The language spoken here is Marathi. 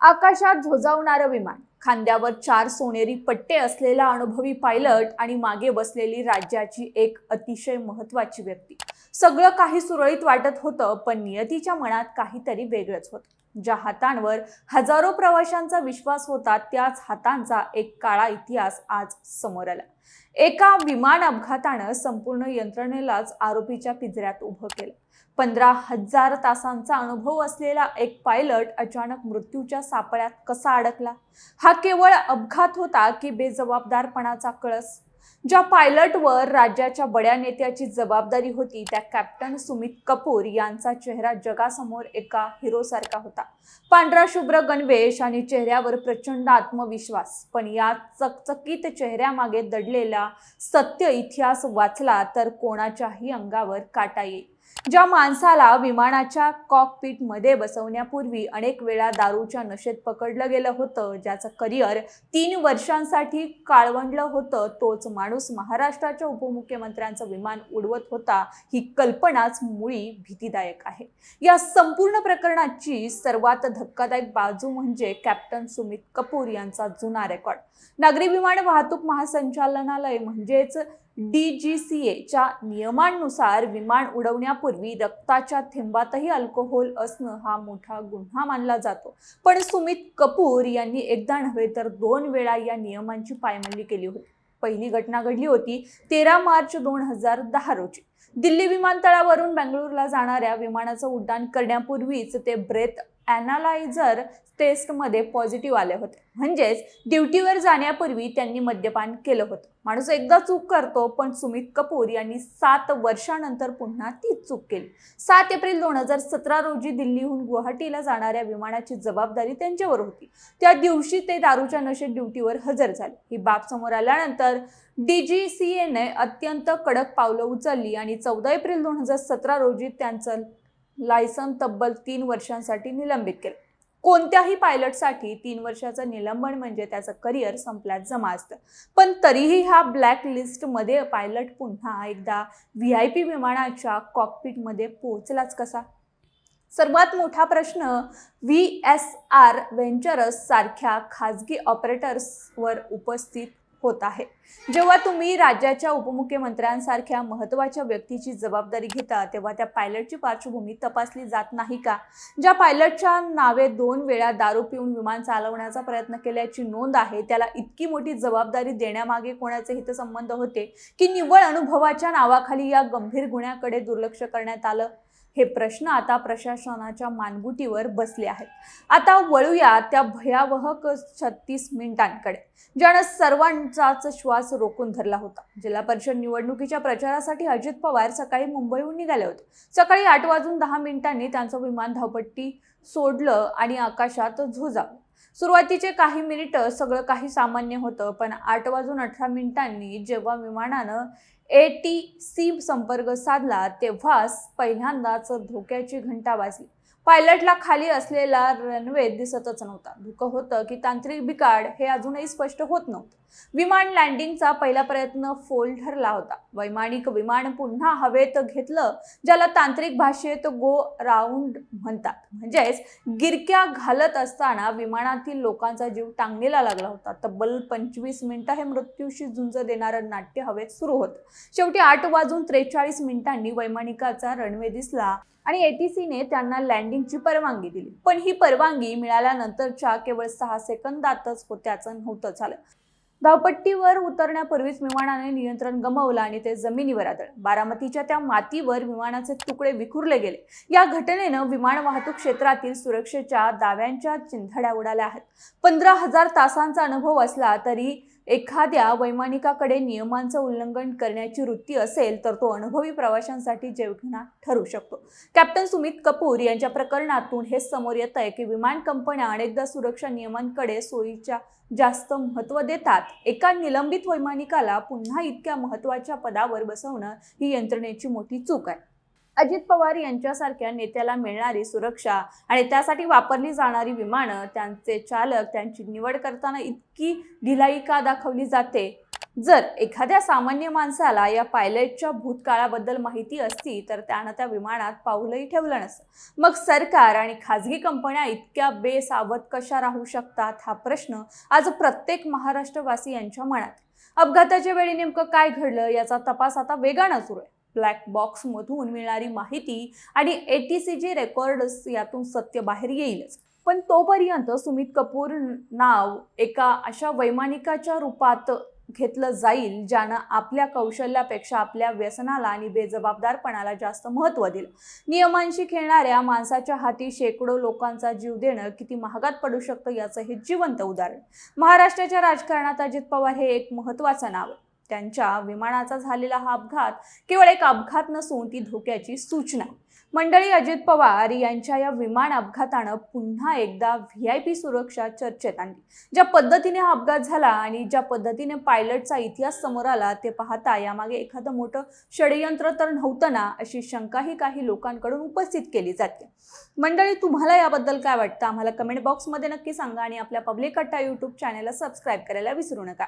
आकाशात झोजावणारं विमान. खांद्यावर चार सोनेरी पट्टे असलेला अनुभवी पायलट आणि मागे बसलेली राज्याची एक अतिशय महत्वाची व्यक्ती. सगळं काही सुरळीत वाटत होतं पण नियतीच्या मनात काहीतरी वेगळंच होतं. ज्या हातांवर हजारो प्रवाशांचा विश्वास होता त्याच हातांचा एक काळा इतिहास आज समोर आला. एका विमान अपघातानं संपूर्ण यंत्रणेलाच आरोपीच्या पिंजऱ्यात उभं केलं. पंधरा हजार तासांचा अनुभव असलेला एक पायलट अचानक मृत्यूच्या सापळ्यात कसा अडकला? हा केवळ अपघात होता की बेजबाबदारपणाचा कळस? ज्या पायलटवर राज्याच्या बड्या नेत्याची जबाबदारी होती त्या कॅप्टन सुमित कपूर यांचा चेहरा जगासमोर एका हिरोसारखा होता. पांढरा शुभ्र गणवेश आणि चेहऱ्यावर प्रचंड आत्मविश्वास पण या चकचकीत चेहऱ्यामागे दडलेला सत्य इतिहास वाचला तर कोणाच्याही अंगावर काटा येईल. ज्या माणसाला विमानाच्या कॉकपीटमध्ये बसवण्यापूर्वी अनेक वेळा दारूच्या नशेत पकडलं गेलं होतं ज्याचं करिअर तीन वर्षांसाठी काळवंडलं होतं तोच माणूस महाराष्ट्राच्या उपमुख्यमंत्र्यांचं विमान उडवत होता ही कल्पनाच मुळी भीतीदायक आहे. या संपूर्ण प्रकरणाची सर्वात धक्कादायक बाजू म्हणजे कॅप्टन सुमित कपूर यांचा जुना रेकॉर्ड. नागरी विमान वाहतूक महासंचालनालय म्हणजेच डी जी सी एच्या नियमांनुसार विमान उडवण्यापूर्वी रक्ताच्या थेंबातही अल्कोहोल असणं हा मोठा गुन्हा मानला जातो. पण सुमित कपूर यांनी एकदा नव्हे तर दोन वेळा या नियमांची पायमल्ली केली होती. पहिली घटना घडली होती तेरा मार्च दोन हजार दहा रोजी. दिल्ली विमानतळावरून बेंगळुरूला जाणाऱ्या विमानाचं उड्डाण करण्यापूर्वीच ते ब्रेथ ॲनालायझर टेस्टमध्ये पॉझिटिव्ह आले होते. म्हणजेच ड्युटीवर जाण्यापूर्वी त्यांनी मद्यपान केलं होतं. माणूस एकदा चूक करतो पण सुमित कपूर यांनी सात वर्षानंतर पुन्हा तीच चूक केली. सात एप्रिल दोन हजार सतरा रोजी दिल्लीहून गुवाहाटीला जाणाऱ्या विमानाची जबाबदारी त्यांच्यावर होती. त्या दिवशी ते दारूच्या नशेत ड्युटीवर हजर झाले. ही बाब समोर आल्यानंतर डी जी सी एने अत्यंत कडक पावलं उचलली आणि चौदा एप्रिल दोन हजार सतरा रोजी त्यांचं लायसन तब्बल तीन वर्षांसाठी निलंबित केलं. कोणत्याही पायलटसाठी तीन वर्षाचं निलंबन म्हणजे त्याचं करिअर संपल्यात जमा असतं. पण तरीही ह्या ब्लॅक लिस्टमध्ये पायलट पुन्हा एकदा व्ही आय पी विमानाच्या कॉकपीटमध्ये पोहोचलाच कसा? सर्वात मोठा प्रश्न व्ही एस आर व्हेंचरस सारख्या खाजगी ऑपरेटर्सवर उपस्थित होत आहे. जेव्हा तुम्ही राज्याच्या उपमुख्यमंत्र्यांसारख्या महत्त्वाच्या व्यक्तीची जबाबदारी घेता तेव्हा त्या पायलटची पार्श्वभूमी तपासली जात नाही का? ज्या पायलटच्या नावे दोन वेळा दारू पिऊन विमान चालवण्याचा प्रयत्न केल्याची नोंद आहे त्याला इतकी मोठी जबाबदारी देण्यामागे कोणाचे हितसंबंध होते? की निव्वळ अनुभवाच्या नावाखाली या गंभीर गुन्ह्याकडे दुर्लक्ष करण्यात आलं? हे प्रश्न आता प्रशासनाच्या मानगुटीवर बसले आहेत. आता वळूया त्या भयावह छत्तीस मिनिटांकडे ज्यानं सर्वांचाच श्वास रोखून धरला होता. जिल्हा परिषद निवडणुकीच्या प्रचारासाठी अजित पवार सकाळी मुंबईहून निघाले होते. सकाळी आठ वाजून दहा मिनिटांनी त्यांचं विमान धावपट्टी सोडलं आणि आकाशात झोजावलं. सुरुवातीचे काही मिनिटं सगळं काही सामान्य होतं पण आठ वाजून अठरा मिनिटांनी जेव्हा विमानानं ए टी सी संपर्क साधला तेव्हाच पहिल्यांदाच धोक्याची घंटा वाजली. पायलटला खाली असलेला रनवे दिसतच नव्हता. धुकं होतं की तांत्रिक बिकाड हे अजूनही स्पष्ट होत नव्हतं. विमान लँडिंगचा पहिला प्रयत्न फोल ठरला होता. वैमानिक विमान पुन्हा हवेत घेतलं ज्याला तांत्रिक भाषेत गो राऊंड म्हणतात. म्हणजेच गिरक्या घालत असताना विमानातील लोकांचा जीव टांगणीला लागला होता. तब्बल पंचवीस मिनिटं हे मृत्यूशी झुंज देणारं नाट्य हवेत सुरू होतं. शेवटी आठ वाजून त्रेचाळीस मिनिटांनी वैमानिकाचा रणवे दिसला. आणि एटीसीने त्यांना लँडिंगची परवानगी दिली. पण ही परवानगी मिळाल्यानंतरच्या केवळ सहा सेकंदातच होत्याचं नव्हतं झालं. धावपट्टीवर उतरण्यापूर्वीच विमानाने नियंत्रण गमावलं आणि ते जमिनीवर आदळ बारामतीच्या त्या मातीवर विमानाचे तुकडे विखुरले गेले. या घटनेनं विमान वाहतूक क्षेत्रातील सुरक्षेच्या दाव्यांच्या चिंधड्या उडाल्या आहेत. पंधरा हजार तासांचा अनुभव असला तरी एखाद्या वैमानिकाकडे नियमांचं उल्लंघन करण्याची वृत्ती असेल तर तो अनुभवी प्रवाशांसाठी जेवघणा ठरू शकतो. कॅप्टन सुमित कपूर यांच्या प्रकरणातून हे समोर येत आहे की विमान कंपन्या अनेकदा सुरक्षा नियमांकडे सोयीच्या जास्त महत्त्व देतात. एका निलंबित वैमानिकाला पुन्हा इतक्या महत्त्वाच्या पदावर बसवणं ही यंत्रणेची मोठी चूक आहे. अजित पवार यांच्यासारख्या नेत्याला मिळणारी सुरक्षा आणि त्यासाठी वापरली जाणारी विमानं त्यांचे चालक त्यांची निवड करताना इतकी ढिलाई का दाखवली जाते? जर एखाद्या सामान्य माणसाला या पायलटच्या भूतकाळाबद्दल माहिती असती तर त्यानं त्या विमानात पाऊलही ठेवलं नसतं. मग सरकार आणि खाजगी कंपन्या इतक्या बेसावध कशा राहू शकतात? हा प्रश्न आज प्रत्येक महाराष्ट्रवासी यांच्या मनात. अपघाताच्या वेळी नेमकं काय घडलं याचा तपास आता वेगानं सुरू आहे. ब्लॅक बॉक्समधून मिळणारी माहिती आणि A T C G records यातून सत्य बाहेर येईलच. पण तोपर्यंत सुमित कपूर नाव एका अशा वैमानिकाच्या रूपात घेतलं जाईल ज्यानं आपल्या कौशल्यापेक्षा आपल्या व्यसनाला आणि बेजबाबदारपणाला जास्त महत्त्व दिलं. नियमांशी खेळणाऱ्या माणसाच्या हाती शेकडो लोकांचा जीव देणं किती महागात पडू शकतं याचं हे जिवंत उदाहरण. महाराष्ट्राच्या राजकारणात अजित पवार हे एक महत्त्वाचं नाव आहे. त्यांच्या विमानाचा झालेला हा अपघात केवळ एक अपघात नसून ती धोक्याची सूचना आहे. मंडळी अजित पवार यांच्या या विमान अपघातानं पुन्हा एकदा व्ही आय पी सुरक्षा चर्चेत आणली. ज्या पद्धतीने हा अपघात झाला आणि ज्या पद्धतीने पायलटचा इतिहास समोर आला ते पाहता यामागे एखादं मोठं षडयंत्र तर नव्हतं ना अशी शंकाही काही लोकांकडून उपस्थित केली जाते. मंडळी तुम्हाला याबद्दल काय वाटतं? आम्हाला कमेंट बॉक्समध्ये नक्की सांगा आणि आपल्या पब्लिक अट्टा यूट्यूब चॅनलला सबस्क्राईब करायला विसरू नका.